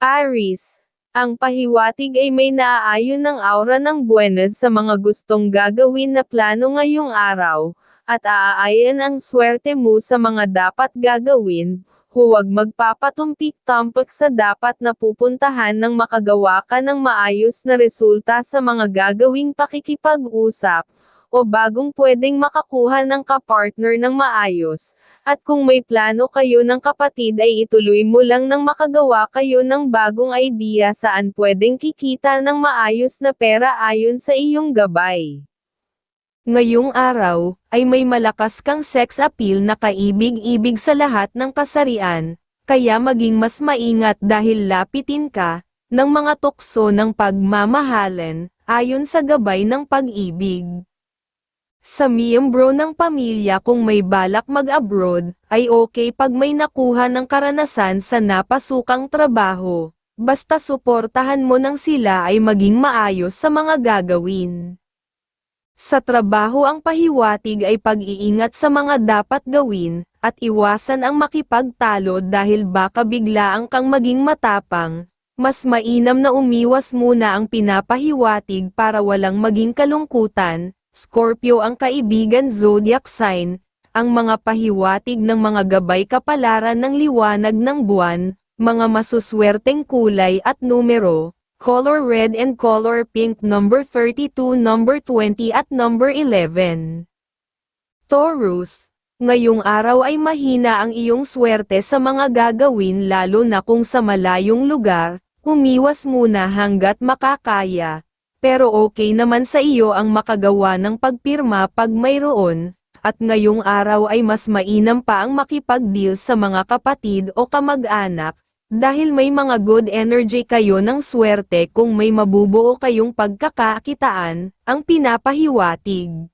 Aries. Ang pahiwatig ay may naaayon ng aura ng buwenas sa mga gustong gagawin na plano ngayong araw, at aaayan ang swerte mo sa mga dapat gagawin, huwag magpapatumpik-tampik sa dapat na pupuntahan nang makagawa ka ng maayos na resulta sa mga gagawing pakikipag-usap, o bagong pwedeng makakuha ng kapartner ng maayos, at kung may plano kayo ng kapatid ay ituloy mo lang nang makagawa kayo ng bagong idea saan pwedeng kikita ng maayos na pera ayon sa iyong gabay. Ngayong araw, ay may malakas kang sex appeal na kaibig-ibig sa lahat ng kasarian, kaya maging mas maingat dahil lapitin ka, ng mga tukso ng pagmamahalan, ayon sa gabay ng pag-ibig. Sa miyembro ng pamilya kung may balak mag-abroad, ay okay pag may nakuha ng karanasan sa napasukang trabaho, basta suportahan mo nang sila ay maging maayos sa mga gagawin. Sa trabaho ang pahiwatig ay pag-iingat sa mga dapat gawin, at iwasan ang makipagtalo dahil baka biglaang kang maging matapang, mas mainam na umiwas muna ang pinapahiwatig para walang maging kalungkutan, Scorpio ang kaibigan zodiac sign, ang mga pahiwatig ng mga gabay kapalaran ng liwanag ng buwan, mga masuswerteng kulay at numero, color red and color pink number 32 number 20 at number 11. Taurus, ngayong araw ay mahina ang iyong swerte sa mga gagawin lalo na kung sa malayong lugar, umiwas muna hanggat makakaya pero okay naman sa iyo ang makagawa ng pagpirma pag mayroon, at ngayong araw ay mas mainam pa ang makipag-deal sa mga kapatid o kamag-anak, dahil may mga good energy kayo ng swerte kung may mabubuo kayong pagkakakitaan, ang pinapahiwatig.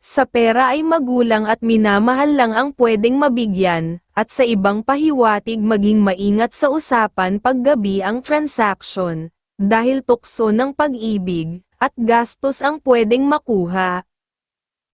Sa pera ay magulang at minamahal lang ang pwedeng mabigyan, at sa ibang pahiwatig maging maingat sa usapan paggabi ang transaction dahil tukso ng pag-ibig, at gastos ang pwedeng makuha.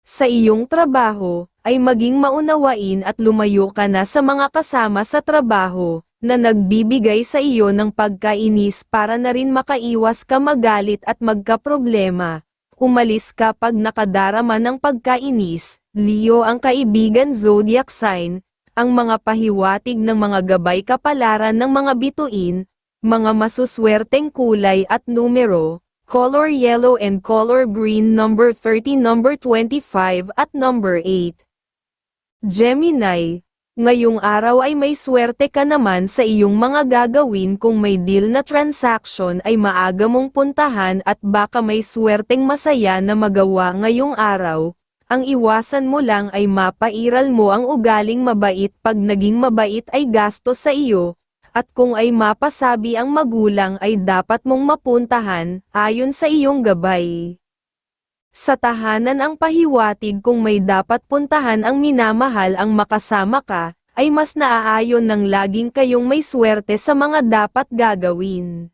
Sa iyong trabaho, ay maging maunawain at lumayo ka na sa mga kasama sa trabaho, na nagbibigay sa iyo ng pagkainis para na rin makaiwas ka magalit at magkaproblema. Umalis ka pag nakadarama ng pagkainis, Leo ang kaibigan zodiac sign, ang mga pahiwatig ng mga gabay kapalaran ng mga bituin, mga masuswerteng kulay at numero, color yellow and color green number 30 number 25 at number 8. Gemini, ngayong araw ay may swerte ka naman sa iyong mga gagawin kung may deal na transaction ay maaga mong puntahan at baka may swerteng masaya na magawa ngayong araw, ang iwasan mo lang ay mapairal mo ang ugaling mabait pag naging mabait ay gastos sa iyo, at kung ay mapasabi ang magulang ay dapat mong mapuntahan, ayon sa iyong gabay. Sa tahanan ang pahiwatig kung may dapat puntahan ang minamahal ang makasama ka, ay mas naaayon ng laging kayong may swerte sa mga dapat gagawin.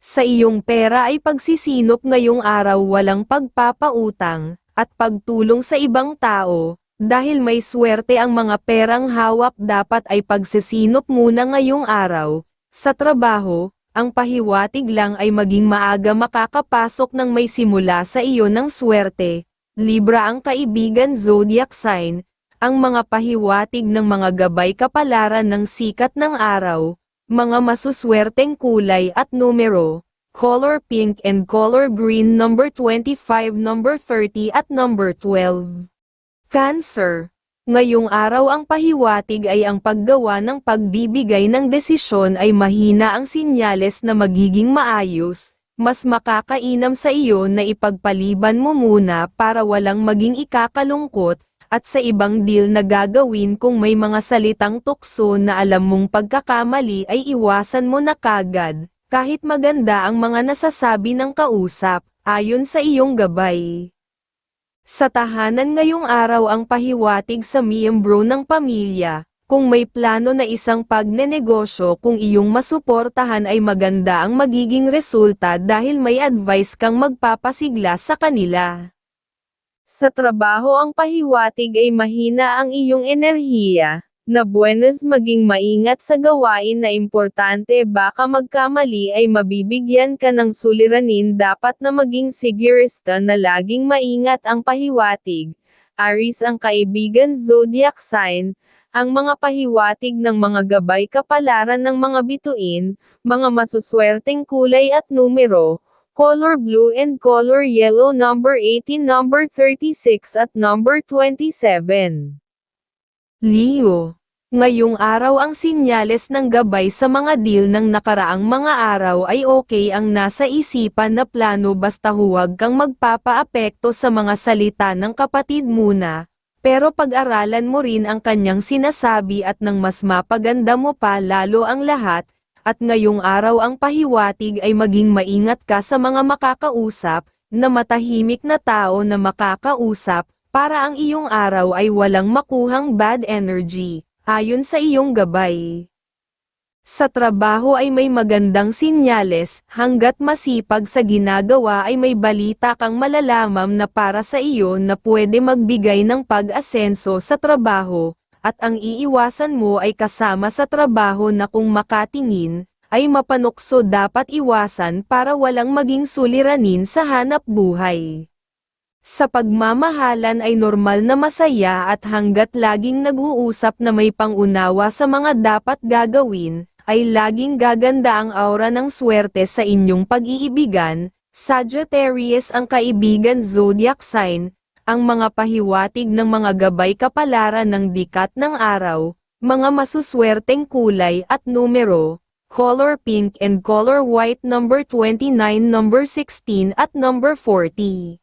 Sa iyong pera ay pagsisinop ngayong araw walang pagpapautang, at pagtulong sa ibang tao, dahil may swerte ang mga perang hawak dapat ay pagsisinop muna ngayong araw. Sa trabaho, ang pahiwatig lang ay maging maaga makakapasok ng may simula sa iyo ng swerte. Libra ang kaibigan zodiac sign, ang mga pahiwatig ng mga gabay kapalaran ng sikat ng araw, mga masuswerteng kulay at numero, color pink and color green number 25 number 30 at number 12. Cancer. Ngayong araw ang pahiwatig ay ang paggawa ng pagbibigay ng desisyon ay mahina ang sinyales na magiging maayos, mas makakainam sa iyo na ipagpaliban mo muna para walang maging ikakalungkot, at sa ibang deal na gagawin kung may mga salitang tukso na alam mong pagkakamali ay iwasan mo na kagad, kahit maganda ang mga nasasabi ng kausap, ayon sa iyong gabay. Sa tahanan ngayong araw ang pahiwatig sa miyembro ng pamilya, kung may plano na isang pagnenegosyo kung iyong masuportahan ay maganda ang magiging resulta dahil may advice kang magpapasigla sa kanila. Sa trabaho ang pahiwatig ay mahina ang iyong enerhiya, na buenas maging maingat sa gawain na importante baka magkamali ay mabibigyan ka ng suliranin dapat na maging sigurista na laging maingat ang pahiwatig. Aris ang kaibigan zodiac sign, ang mga pahiwatig ng mga gabay kapalaran ng mga bituin, mga masuswerteng kulay at numero, color blue and color yellow number 18 number 36 at number 27. Leo. Ngayong araw ang sinyales ng gabay sa mga deal ng nakaraang mga araw ay okay ang nasa isipan na plano basta huwag kang magpapaapekto sa mga salita ng kapatid muna. Pero pag-aralan mo rin ang kanyang sinasabi at nang mas mapaganda mo pa lalo ang lahat, at ngayong araw ang pahiwatig ay maging maingat ka sa mga makakausap, na matahimik na tao na makakausap, para ang iyong araw ay walang makuhang bad energy, ayon sa iyong gabay. Sa trabaho ay may magandang sinyales, hanggat masipag sa ginagawa ay may balita kang malalamam na para sa iyo na pwede magbigay ng pag-asenso sa trabaho, at ang iiwasan mo ay kasama sa trabaho na kung makatingin, ay mapanukso dapat iwasan para walang maging suliranin sa hanap buhay. Sa pagmamahalan ay normal na masaya at hanggat laging nag-uusap na may pangunawa sa mga dapat gagawin, ay laging gaganda ang aura ng swerte sa inyong pag-iibigan, Sagittarius ang kaibigan zodiac sign, ang mga pahiwatig ng mga gabay kapalaran ng dikat ng araw, mga masuswerteng kulay at numero, color pink and color white number 29 number 16 at number 40.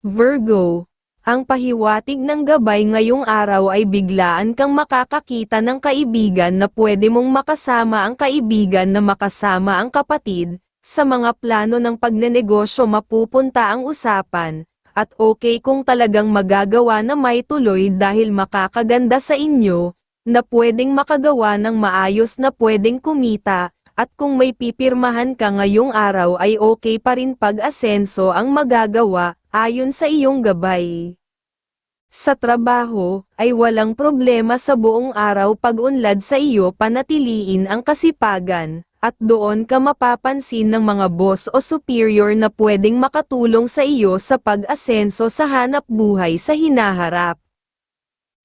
Virgo, ang pahiwatig ng gabay ngayong araw ay biglaan kang makakakita ng kaibigan na pwede mong makasama ang kaibigan na makasama ang kapatid, sa mga plano ng pagnenegosyo. Mapupunta ang usapan, at okay kung talagang magagawa na may tuloy dahil makakaganda sa inyo, na pwedeng makagawa ng maayos na pwedeng kumita, at kung may pipirmahan ka ngayong araw ay okay pa rin pag-asenso ang magagawa, ayon sa iyong gabay. Sa trabaho, ay walang problema sa buong araw pag-unlad sa iyo panatiliin ang kasipagan, at doon ka mapapansin ng mga boss o superior na pwedeng makatulong sa iyo sa pag-asenso sa hanap buhay sa hinaharap.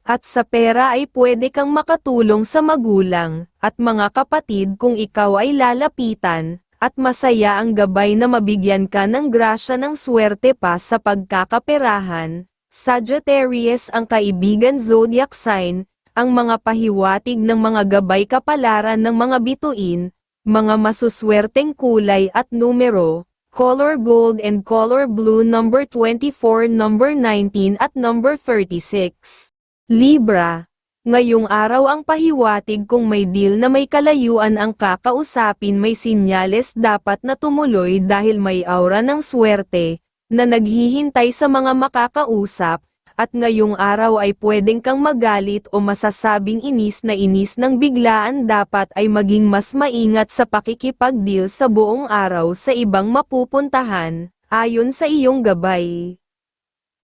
At sa pera ay pwede kang makatulong sa magulang, at mga kapatid kung ikaw ay lalapitan, at masaya ang gabay na mabigyan ka ng grasya ng swerte pa sa pagkakaperahan. Sagittarius ang kaibigan zodiac sign, ang mga pahiwatig ng mga gabay kapalaran ng mga bituin, mga masuswerteng kulay at numero, color gold and color blue number 24 number 19 at number 36. Libra. Ngayong araw ang pahiwatig kung may deal na may kalayuan ang kakausapin may sinyales dapat na tumuloy dahil may aura ng swerte, na naghihintay sa mga makakausap, at ngayong araw ay pwedeng kang magalit o masasabing inis na inis ng biglaan dapat ay maging mas maingat sa pakikipag-deal sa buong araw sa ibang mapupuntahan, ayon sa iyong gabay.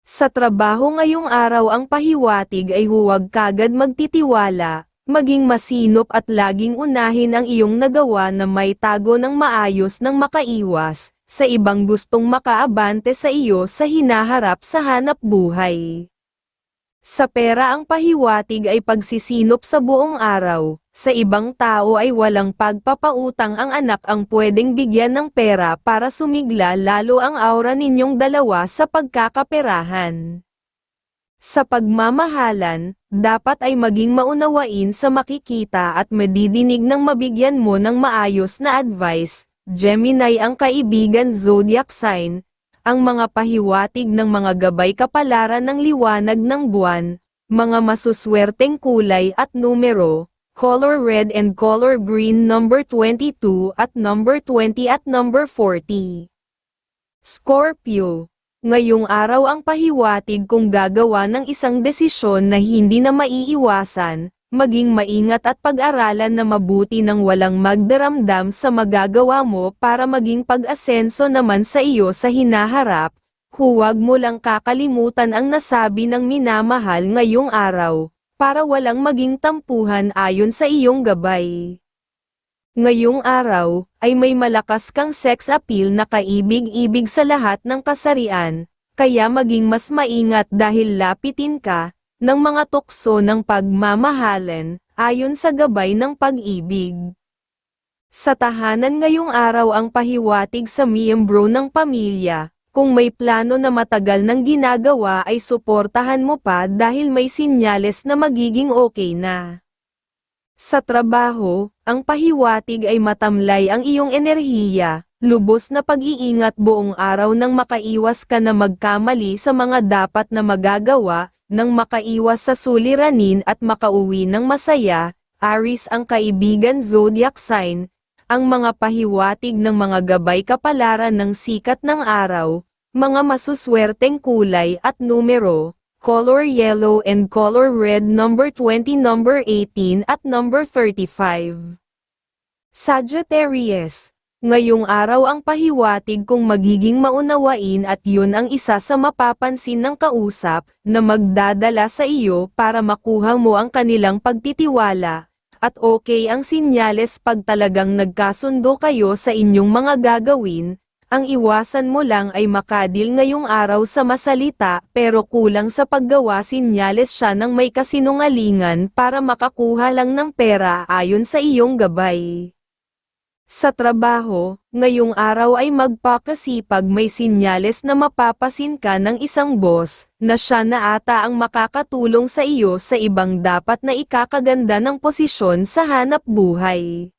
Sa trabaho ngayong araw ang pahiwatig ay huwag kagad magtitiwala, maging masinop at laging unahin ang iyong nagawa na may tago ng maayos ng makaiwas, sa ibang gustong makaabante sa iyo sa hinaharap sa hanap buhay. Sa pera ang pahiwatig ay pagsisinop sa buong araw, sa ibang tao ay walang pagpapautang ang anak ang pwedeng bigyan ng pera para sumigla lalo ang aura ninyong dalawa sa pagkakaperahan. Sa pagmamahalan, dapat ay maging maunawain sa makikita at madidinig ng mabigyan mo ng maayos na advice, Gemini ang kaibigan zodiac sign, ang mga pahiwatig ng mga gabay kapalaran ng liwanag ng buwan, mga masuswerteng kulay at numero, color red and color green number 22 at number 20 at number 40. Scorpio Ngayong araw ang pahiwatig kung gagawa ng isang desisyon na hindi na maiiwasan, maging maingat at pag-aralan na mabuti nang walang magdaramdam sa magagawa mo para maging pag-asenso naman sa iyo sa hinaharap, huwag mo lang kakalimutan ang nasabi ng minamahal ngayong araw. para walang maging tampuhan ayon sa iyong gabay. Ngayong araw, ay may malakas kang sex appeal na kaibig-ibig sa lahat ng kasarian, kaya maging mas maingat dahil lapitin ka, ng mga tukso ng pagmamahalan, ayon sa gabay ng pag-ibig. Sa tahanan ngayong araw ang pahiwatig sa miyembro ng pamilya, kung may plano na matagal nang ginagawa ay suportahan mo pa dahil may sinyales na magiging okay na. Sa trabaho, ang pahiwatig ay matamlay ang iyong enerhiya, lubos na pag-iingat buong araw nang makaiwas ka na magkamali sa mga dapat na magagawa, nang makaiwas sa suliranin at makauwi ng masaya, Aris ang kaibigan zodiac sign, ang mga pahiwatig ng mga gabay kapalaran ng sikat ng araw, mga masuswerteng kulay at numero, color yellow and color red number 20 number 18 at number 35. Sagittarius Ngayong araw ang pahiwatig kung magiging maunawain at yun ang isa sa mapapansin ng kausap, na magdadala sa iyo para makuha mo ang kanilang pagtitiwala, at okay ang sinyales pag talagang nagkasundo kayo sa inyong mga gagawin, ang iwasan mo lang ay makadil ngayong araw sa masalita pero kulang sa paggawa sinyales siya ng may kasinungalingan para makakuha lang ng pera ayon sa iyong gabay. Sa trabaho, ngayong araw ay magpakasipag may sinyales na mapapasin ka ng isang boss, na siya na ata ang makakatulong sa iyo sa ibang dapat na ikakaganda ng posisyon sa hanap buhay.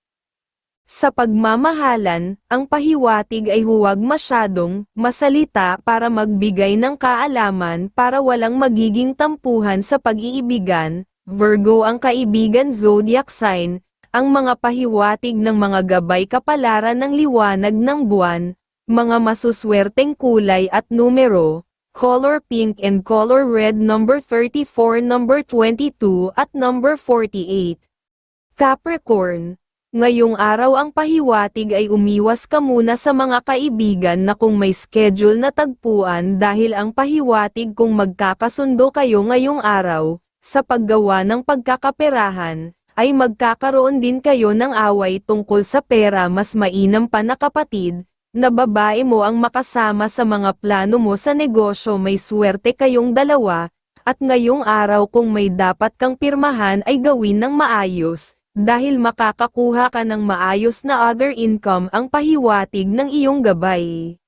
Sa pagmamahalan, ang pahiwatig ay huwag masyadong masalita para magbigay ng kaalaman para walang magiging tampuhan sa pag-iibigan. Virgo ang kaibigan zodiac sign, ang mga pahiwatig ng mga gabay kapalaran ng liwanag ng buwan, mga masuswerteng kulay at numero, color pink and color red number 34 number 22 at number 48. Capricorn, ngayong araw ang pahiwatig ay umiwas ka muna sa mga kaibigan na kung may schedule na tagpuan dahil ang pahiwatig kung magkakasundo kayo ngayong araw, sa paggawa ng pagkakaperahan, ay magkakaroon din kayo ng away tungkol sa pera. Mas mainam pa na kapatid, na babae mo ang makasama sa mga plano mo sa negosyo. May swerte kayong dalawa, at ngayong araw kung may dapat kang pirmahan ay gawin ng maayos, dahil makakakuha ka ng maayos na other income ang pahiwatig ng iyong gabay.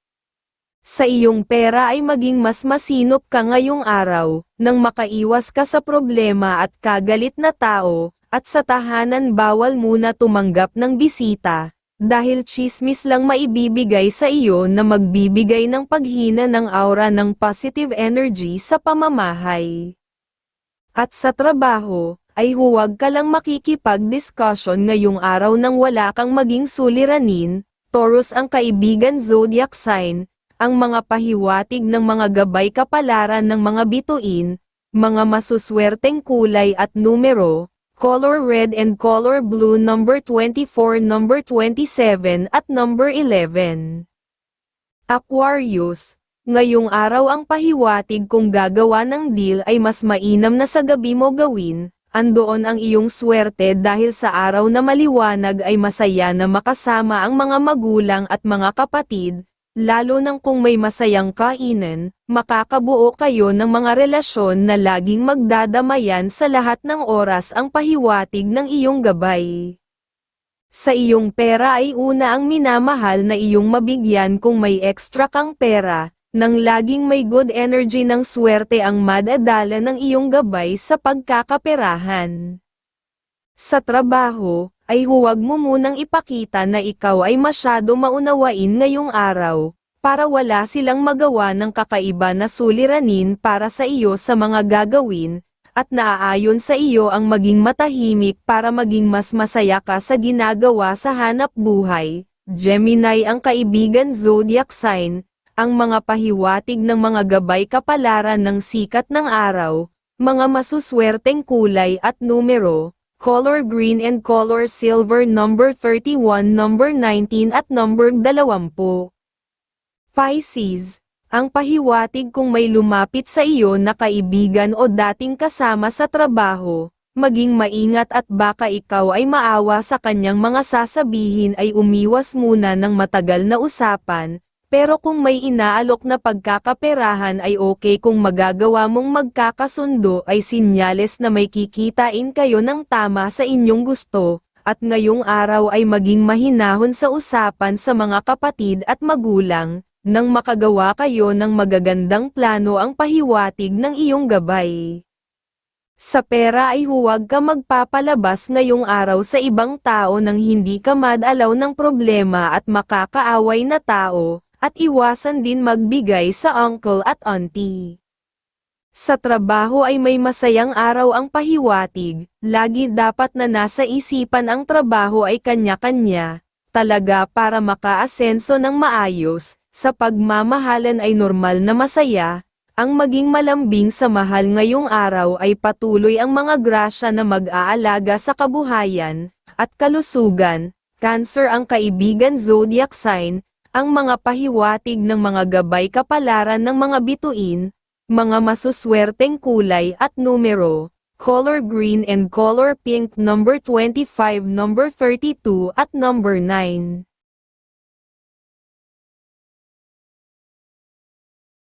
Sa iyong pera ay maging mas masinop ka ngayong araw, nang makaiwas ka sa problema at kagalit na tao, at sa tahanan bawal muna tumanggap ng bisita, dahil chismis lang maibibigay sa iyo na magbibigay ng paghina ng aura ng positive energy sa pamamahay. At sa trabaho, ay huwag ka lang makikipag-discussion ngayong araw nang wala kang maging suliranin, Taurus ang kaibigan zodiac sign, ang mga pahiwatig ng mga gabay kapalaran ng mga bituin, mga masuswerteng kulay at numero, color red and color blue number 24 number 27 at number 11. Aquarius, ngayong araw ang pahiwatig kung gagawa ng deal ay mas mainam na sa gabi mo gawin, andoon ang iyong swerte dahil sa araw na maliwanag ay masaya na makasama ang mga magulang at mga kapatid, lalo nang kung may masayang kainan, makakabuo kayo ng mga relasyon na laging magdadamayan sa lahat ng oras ang pahiwatig ng iyong gabay. Sa iyong pera ay una ang minamahal na iyong mabigyan kung may extra kang pera, nang laging may good energy ng swerte ang madadala ng iyong gabay sa pagkakaperahan. Sa trabaho, ay huwag mo munang ipakita na ikaw ay masyado maunawain ngayong araw, para wala silang magawa ng kakaiba na suliranin para sa iyo sa mga gagawin, at naaayon sa iyo ang maging matahimik para maging mas masaya ka sa ginagawa sa hanap buhay. Gemini ang kaibigan zodiac sign, ang mga pahiwatig ng mga gabay kapalaran ng sikat ng araw, mga masuswerteng kulay at numero, color green and color silver number 31 number 19 at number 20. Pisces, Ang pahiwatig kung may lumapit sa iyo na kaibigan o dating kasama sa trabaho, maging maingat at baka ikaw ay maawa sa kanyang mga sasabihin ay umiwas muna ng matagal na usapan, pero kung may inaalok na pagkakaperahan ay okay kung magagawa mong magkakasundo ay sinyales na may kikitain kayo ng tama sa inyong gusto, at ngayong araw ay maging mahinahon sa usapan sa mga kapatid at magulang, nang makagawa kayo ng magagandang plano ang pahiwatig ng iyong gabay. Sa pera ay huwag ka magpapalabas ngayong araw sa ibang tao nang hindi ka madalaw ng problema at makakaaway na tao, at iwasan din magbigay sa uncle at auntie. Sa trabaho ay may masayang araw ang pahiwatig, lagi dapat na nasa isipan ang trabaho ay kanya-kanya, talaga para makaasenso ng maayos, sa pagmamahalan ay normal na masaya, ang maging malambing sa mahal ngayong araw ay patuloy ang mga grasya na mag-aalaga sa kabuhayan, at kalusugan, cancer ang kaibigan zodiac sign, ang mga pahiwatig ng mga gabay kapalaran ng mga bituin, mga masuswerteng kulay at numero, color green and color pink number 25 number 32 at number 9.